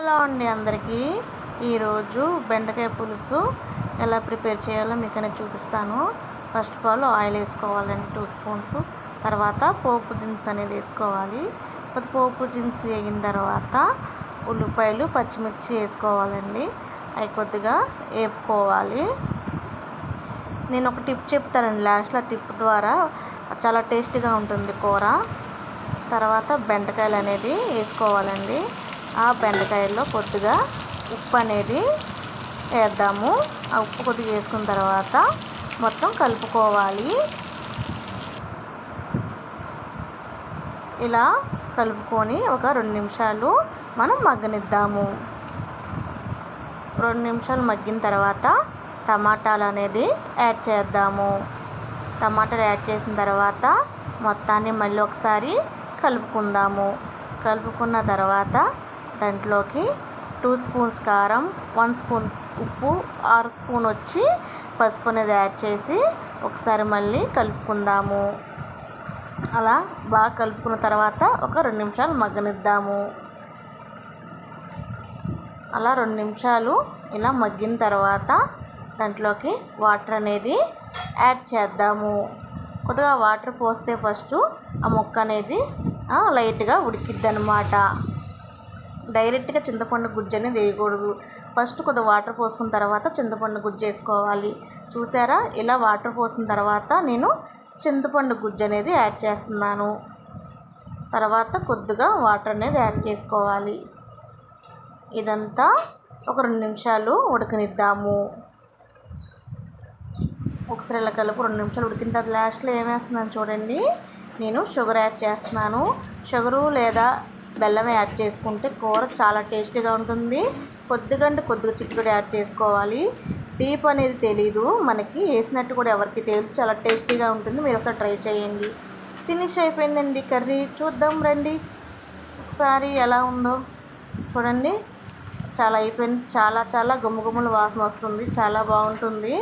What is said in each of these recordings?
Hello అండి అందరికీ. ఈరోజు బెండకాయ పులుసు ఎలా ప్రిపేర్ చేయాలో మీకు నేను చూపిస్తాను. ఫస్ట్ ఆఫ్ ఆల్ ఆయిల్ వేసుకోవాలండి టూ స్పూన్స్. తర్వాత పోపు దినుసు అనేది వేసుకోవాలి. కొద్ది పోపు దినుసు వేగిన తర్వాత ఉల్లిపాయలు పచ్చిమిర్చి వేసుకోవాలండి. అవి కొద్దిగా వేపుకోవాలి. నేను ఒక టిప్ చెప్తానండి లాస్ట్లో టిప్ ద్వారా చాలా టేస్టీగా ఉంటుంది కూర. తర్వాత బెండకాయలు అనేది వేసుకోవాలండి. ఆ బెండకాయల్లో కొద్దిగా ఉప్పు అనేది వేద్దాము. ఆ ఉప్పు కొద్దిగా వేసుకున్న తర్వాత మొత్తం కలుపుకోవాలి. ఇలా కలుపుకొని ఒక రెండు నిమిషాలు మనం మగ్గనిద్దాము. రెండు నిమిషాలు మగ్గిన తర్వాత టమాటాలు అనేది యాడ్ చేద్దాము. టమాటాలు యాడ్ చేసిన తర్వాత మొత్తాన్ని మళ్ళీ ఒకసారి కలుపుకుందాము. కలుపుకున్న తర్వాత దాంట్లోకి టూ స్పూన్స్ కారం వన్ స్పూన్ ఉప్పు ఆరు స్పూన్ వచ్చి పసుపు అనేది యాడ్ చేసి ఒకసారి మళ్ళీ కలుపుకుందాము. అలా బాగా కలుపుకున్న తర్వాత ఒక రెండు నిమిషాలు మగ్గనిద్దాము. అలా రెండు నిమిషాలు ఇలా మగ్గిన తర్వాత దాంట్లోకి వాటర్ అనేది యాడ్ చేద్దాము. కొద్దిగా వాటర్ పోస్తే ఫస్ట్ ఆ మొక్క అనేది లైట్గా ఉడికిద్ది అనమాట డైరెక్ట్గా చింతపండు గుజ్జు అనేది వేయకూడదు. ఫస్ట్ కొద్దిగా వాటర్ పోసుకున్న తర్వాత చింతపండు గుజ్జు వేసుకోవాలి. చూసారా? ఇలా వాటర్ పోసిన తర్వాత నేను చింతపండు గుజ్జు అనేది యాడ్ చేస్తున్నాను. తర్వాత కొద్దిగా వాటర్ అనేది యాడ్ చేసుకోవాలి. ఇదంతా ఒక రెండు నిమిషాలు ఉడకనిద్దాము. ఒకసారి ఇలా కలుపు రెండు నిమిషాలు ఉడికిన తర్వాత లాస్ట్లో ఏమేస్తున్నాను చూడండి. నేను షుగర్ యాడ్ చేస్తున్నాను. షుగరు లేదా బెల్లం యాడ్ చేసుకుంటే కూర చాలా టేస్టీగా ఉంటుంది. కొద్దిగా అంటే కొద్దిగా చిట్టుకుడు యాడ్ చేసుకోవాలి. తీపి అనేది తెలీదు. మనకి వేసినట్టు కూడా ఎవరికి తెలియదు. చాలా టేస్టీగా ఉంటుంది. మీరు ఒకసారి ట్రై చేయండి. ఫినిష్ అయిపోయిందండి కర్రీ. చూద్దాం రండి. ఒకసారి ఎలా ఉందో చూడండి. చాలా అయిపోయింది. చాలా చాలా గుమ్మగుమ్మల వాసన వస్తుంది. చాలా బాగుంటుంది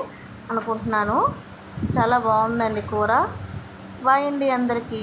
అనుకుంటున్నాను. చాలా బాగుందండి కూర. బాయ్ అండి అందరికీ.